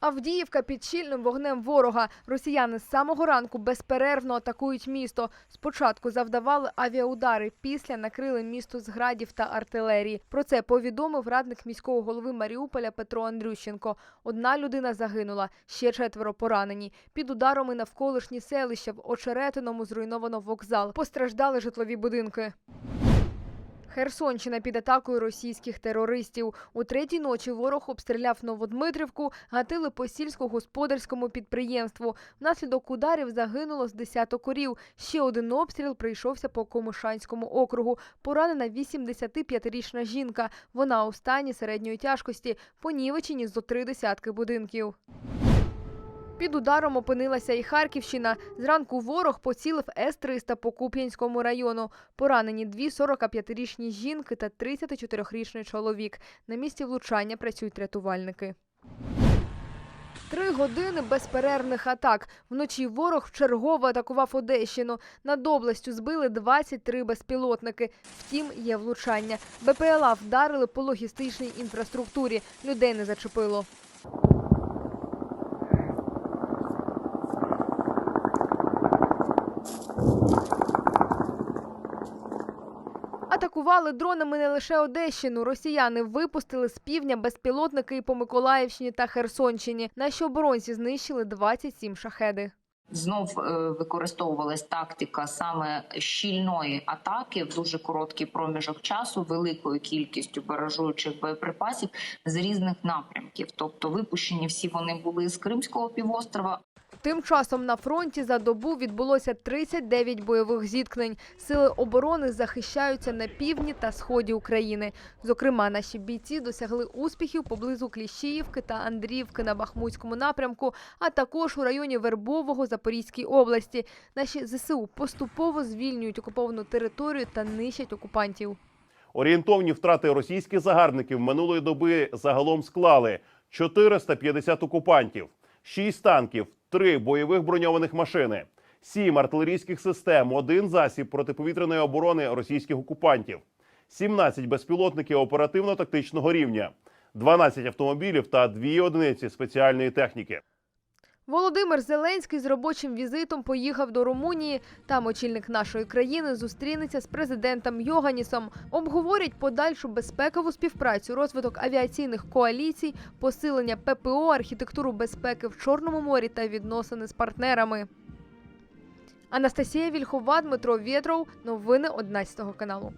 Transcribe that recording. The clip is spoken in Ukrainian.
Авдіївка під щільним вогнем ворога. Росіяни з самого ранку безперервно атакують місто. Спочатку завдавали авіаудари, після накрили місто з градів та артилерії. Про це повідомив радник міського голови Маріуполя Петро Андрющенко. Одна людина загинула, ще четверо поранені. Під ударами навколишні селища в Очеретиному зруйновано вокзал. Постраждали житлові будинки. Херсонщина під атакою російських терористів. У третій ночі ворог обстріляв Новодмитрівку, гатили по сільськогосподарському підприємству. Внаслідок ударів загинуло з десяток корів. Ще один обстріл прийшовся по Комишанському округу. Поранена 85-річна жінка. Вона у стані середньої тяжкості, понівечені зо три десятки будинків. Під ударом опинилася і Харківщина. Зранку ворог поцілив С-300 по Куп'янському району. Поранені дві 45-річні жінки та 34-річний чоловік. На місці влучання працюють рятувальники. Три години безперервних атак. Вночі ворог вчергово атакував Одещину. Над областю збили 23 безпілотники. Втім, є влучання. БПЛА вдарили по логістичній інфраструктурі. Людей не зачепило. Атакували дронами не лише Одещину. Росіяни випустили з півдня безпілотники і по Миколаївщині та Херсонщині. Наші оборонці знищили 27 шахеди. Знов е, використовувалась тактика саме щільної атаки в дуже короткий проміжок часу, великою кількістю баражуючих боєприпасів з різних напрямків. Тобто, випущені всі вони були з Кримського півострова, Тим часом на фронті за добу відбулося 39 бойових зіткнень. Сили оборони захищаються на півдні та сході України. Зокрема, наші бійці досягли успіхів поблизу Кліщіївки та Андріївки на Бахмутському напрямку, а також у районі Вербового Запорізькій області. Наші ЗСУ поступово звільнюють окуповану територію та нищать окупантів. Орієнтовні втрати російських загарбників минулої доби загалом склали 450 окупантів, 6 танків, 3 бойових броньованих машини, сім артилерійських систем, один засіб протиповітряної оборони російських окупантів, 17 безпілотників оперативно-тактичного рівня, 12 автомобілів та дві одиниці спеціальної техніки. Володимир Зеленський з робочим візитом поїхав до Румунії. Там очільник нашої країни зустрінеться з президентом Йоганісом. Обговорять подальшу безпекову співпрацю, розвиток авіаційних коаліцій, посилення ППО, архітектуру безпеки в Чорному морі та відносини з партнерами. Анастасія Вільхова, Дмитро Вєтров. Новини 11 каналу.